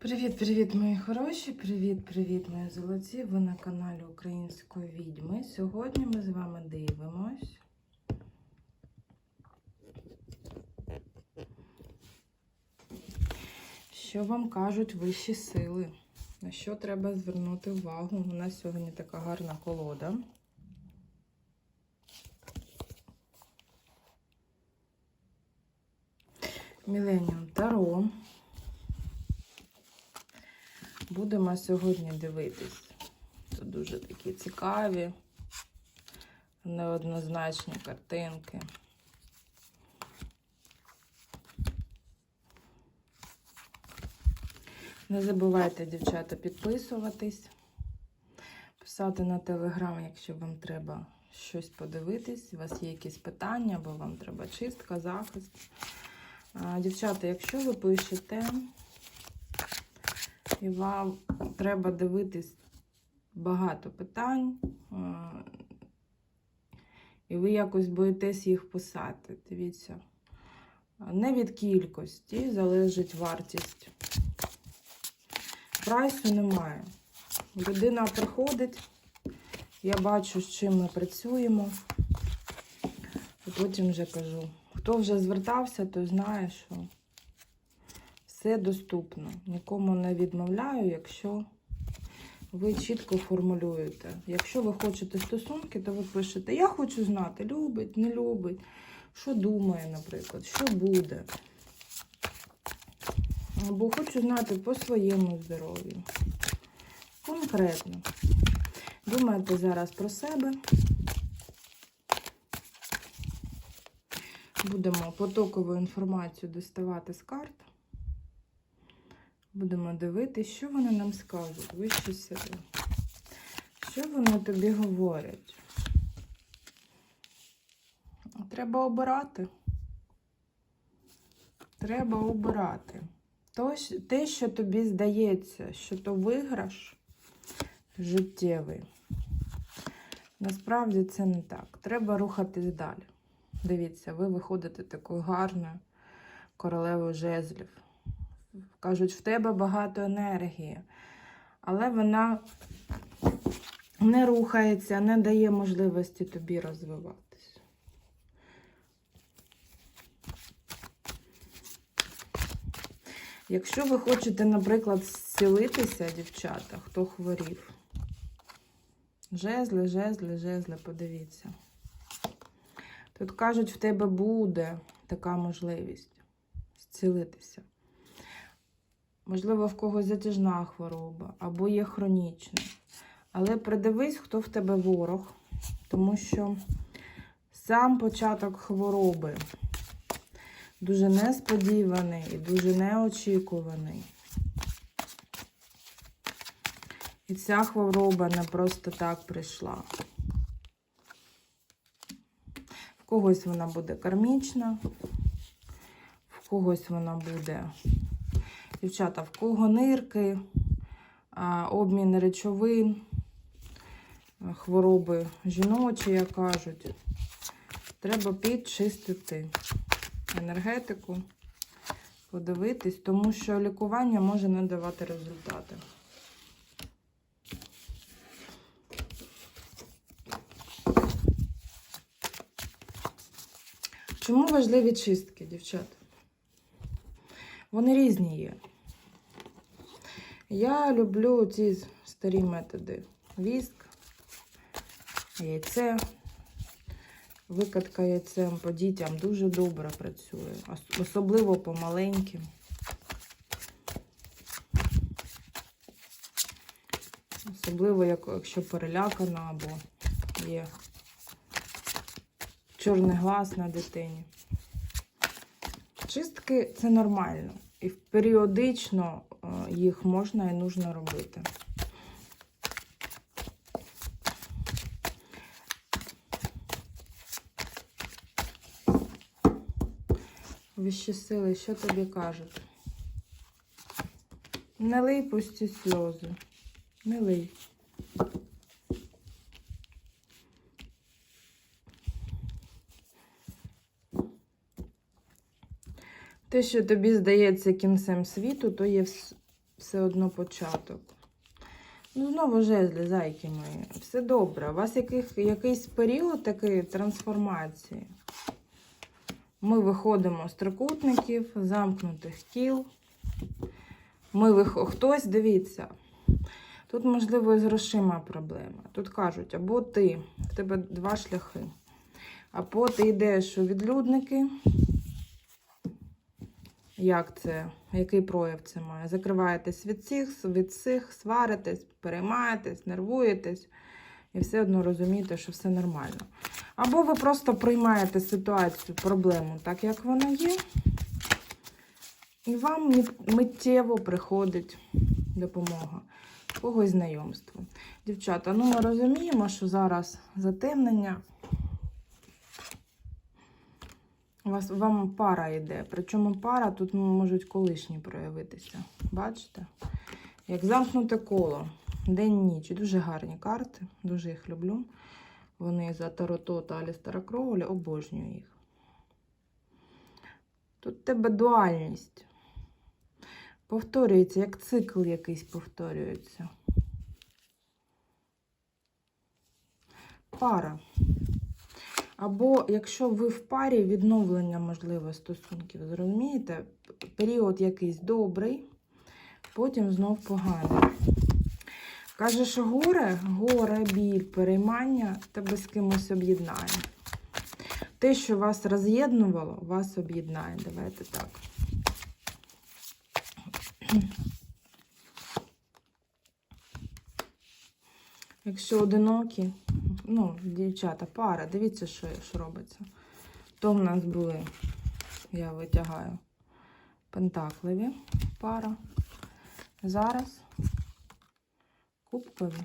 Привіт-привіт, мої хороші! Привіт-привіт, мої золоті! Ви на каналі Української відьми. Сьогодні ми з вами дивимось. Що вам кажуть вищі сили? На що треба звернути увагу? У нас сьогодні така гарна колода. Міленіум Таро. Будемо сьогодні дивитись. Це дуже такі цікаві, неоднозначні картинки. Не забувайте, дівчата, підписуватись, писати на телеграм, якщо вам треба щось подивитись, у вас є якісь питання, або вам треба чистка, захист. Дівчата, якщо ви пишете, і вам треба дивитись багато питань, е, і ви якось боїтесь їх писати. Дивіться, не від кількості залежить вартість. Прайсу немає. Людина приходить, я бачу, з чим ми працюємо. І потім вже кажу. Хто вже звертався, той знає, що все доступно. Нікому не відмовляю, якщо ви чітко формулюєте. Якщо ви хочете стосунки, то ви пишете: Я хочу знати, любить, не любить, що думає, наприклад, що буде. Або хочу знати по своєму здоров'ю. Конкретно. Думайте зараз про себе. Будемо потокову інформацію доставати з карт. Будемо дивитися, що вони нам скажуть, вищі сили. Що вони тобі говорять? Треба обирати. Треба обирати. Те, що тобі здається, що то виграш життєвий. Насправді це не так. Треба рухатись далі. Дивіться, ви виходите такою гарною королевою жезлів. Кажуть, в тебе багато енергії, але вона не рухається, не дає можливості тобі розвиватись. Якщо ви хочете, наприклад, зцілитися, дівчата, хто хворів, жезли, жезли, жезли, подивіться. Тут кажуть, в тебе буде така можливість зцілитися. Можливо, в когось затяжна хвороба або є хронічна. Але придивись, хто в тебе ворог, тому що сам початок хвороби дуже несподіваний і дуже неочікуваний. І ця хвороба не просто так прийшла. В когось вона буде кармічна, в когось вона буде Дівчата, в кого нирки, обмін речовин, хвороби жіночі, як кажуть, треба підчистити енергетику, подивитись, тому що лікування може не давати результати. Чому важливі чистки, дівчата? Вони різні є. Я люблю ці старі методи. Віск, яйце, викатка яйцем по дітям дуже добре працює, особливо по маленьким. Особливо, якщо перелякана або є чорний глаз на дитині. Чистки це нормально. І періодично їх можна і нужно робити. Вищі сили, що тобі кажуть? Не лий пусті сльози. Не лий. Те, що тобі здається кінцем світу, то є все одно початок. Ну, знову жезли, зайки мої. Все добре. У вас яких, якийсь період такий трансформації. Ми виходимо з трикутників, замкнутих кіл. Ми вих... Хтось, дивіться, тут, можливо, з грошима проблема. Тут кажуть, або ти, в тебе два шляхи. Або ти йдеш у відлюдники. Як це? Який прояв це має? Закриваєтесь від цих, від цих, сваритесь, переймаєтесь, нервуєтесь і все одно розумієте, що все нормально. Або ви просто приймаєте ситуацію, проблему так, як вона є, і вам миттєво приходить допомога. Когось знайомство. Дівчата, ну ми розуміємо, що зараз затемнення. У вас вам пара йде. Причому пара тут можуть колишні проявитися. Бачите? Як замкнуте коло. День-ніч. Дуже гарні карти. Дуже їх люблю. Вони за Тарото та Алістера Кроулі. Обожнюю їх. Тут в тебе дуальність. Повторюється, як цикл якийсь повторюється. Пара. Або якщо ви в парі, відновлення можливо стосунків, зрозумієте, період якийсь добрий, потім знов поганий. Каже, що горе, горе, біль, переймання тебе з кимось об'єднає. Те, що вас роз'єднувало, вас об'єднає. Давайте так. Якщо одинокі, ну, дівчата, пара, дивіться, що, що робиться. То в нас були, я витягаю, пентакливі пара. Зараз кубкові.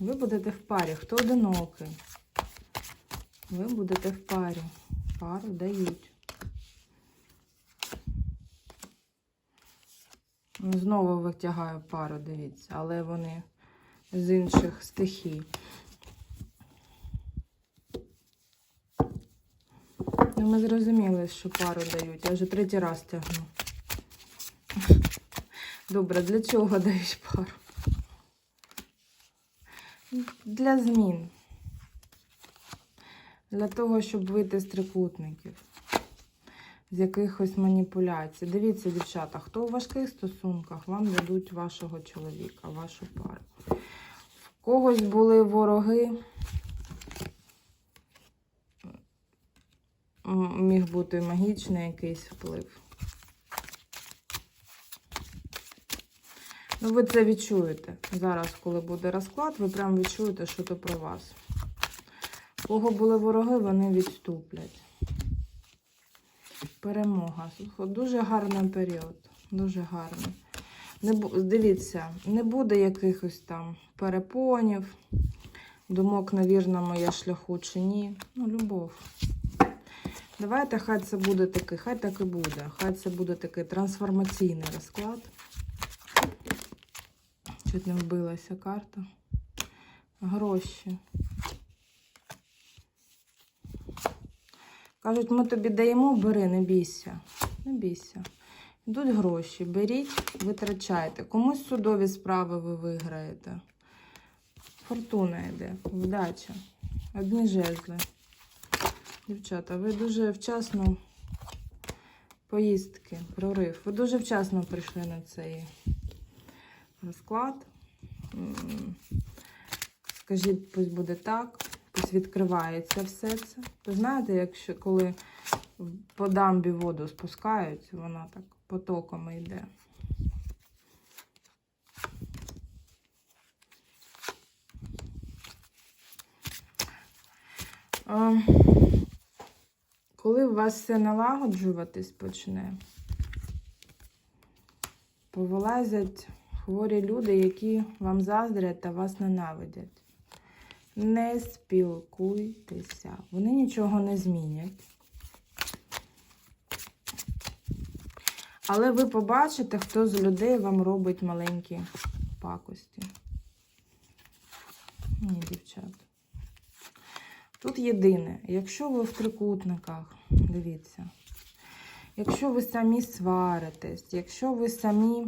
Ви будете в парі. Хто одинокий? Ви будете в парі. Пару дають. Знову витягаю пару, дивіться, але вони з інших стихій. Ну, ми зрозуміли, що пару дають. Я вже третій раз тягну. Добре, для чого дають пару? Для змін. Для того, щоб вийти з трикутників, з якихось маніпуляцій. Дивіться, дівчата, хто у важких стосунках, вам дадуть вашого чоловіка, вашу пару. Когось були вороги. Міг бути магічний якийсь вплив. Ну, ви це відчуєте. Зараз, коли буде розклад, ви прям відчуєте, що то про вас. Кого були вороги, вони відступлять. Перемога. Дуже гарний період. Дуже гарний. Не, дивіться, не буде якихось там перепонів, думок на вірному я шляху чи ні. Ну, любов. Давайте, хай це буде такий, хай так і буде. Хай це буде такий трансформаційний розклад. Чуть не вбилася карта. Гроші. Кажуть, ми тобі даємо, бери, не бійся. Не бійся. Йдуть гроші, беріть, витрачайте. Комусь судові справи ви виграєте. Фортуна йде, вдача. Одні жезли. Дівчата, ви дуже вчасно поїздки, прорив. Ви дуже вчасно прийшли на цей розклад. Скажіть, пусть буде так, пусть відкривається все це. Ви знаєте, якщо коли по дамбі воду спускають, вона так потоками йде. Коли у вас все налагоджуватись почне, повилазять хворі люди, які вам заздрять та вас ненавидять. Не спілкуйтеся. Вони нічого не змінять. Але ви побачите, хто з людей вам робить маленькі пакості. Ні, дівчат. Тут єдине, якщо ви в трикутниках, дивіться, Якщо ви самі сваритесь, якщо ви самі,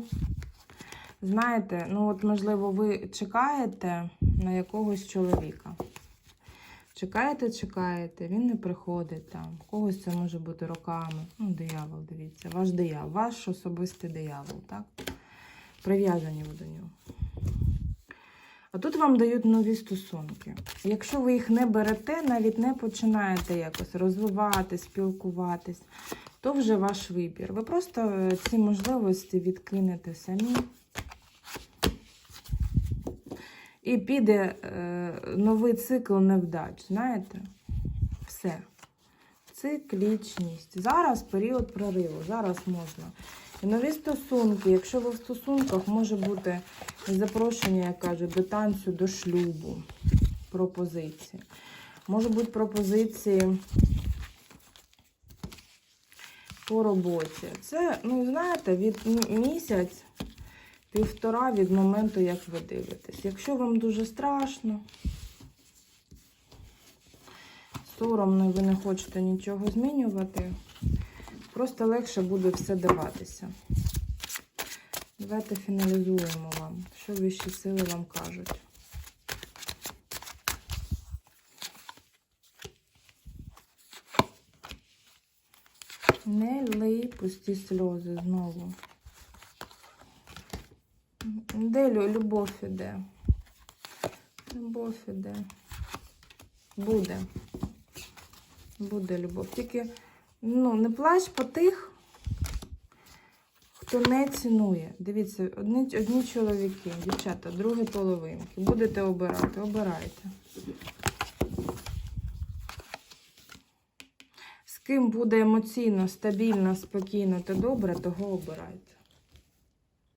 знаєте, ну от, можливо, ви чекаєте на якогось чоловіка. Чекаєте, чекаєте, він не приходить там. Когось це може бути роками. Ну, диявол, дивіться, ваш диявол, ваш особистий диявол, так? Прив'язані ви до нього. А тут вам дають нові стосунки. Якщо ви їх не берете, навіть не починаєте якось розвивати, спілкуватись, то вже ваш вибір. Ви просто е, ці можливості відкинете самі. І піде е, новий цикл невдач, знаєте? Все. Циклічність. Зараз період прориву, зараз можна. І нові стосунки. Якщо ви в стосунках, може бути запрошення, як кажуть, до танцю, до шлюбу. Пропозиції. Може бути пропозиції по роботі. Це, ну, знаєте, від м- місяць, півтора від моменту, як ви дивитесь. Якщо вам дуже страшно, соромно, і ви не хочете нічого змінювати, просто легше буде все даватися. Давайте фіналізуємо вам, що вищі сили вам кажуть. Не лий пусті сльози знову. Де любов іде? Любов іде. Буде. Буде любов. Тільки ну, не плач по тих, хто не цінує. Дивіться, одні, одні чоловіки, дівчата, другі половинки. Будете обирати, обирайте. З ким буде емоційно, стабільно, спокійно та добре, того обирайте.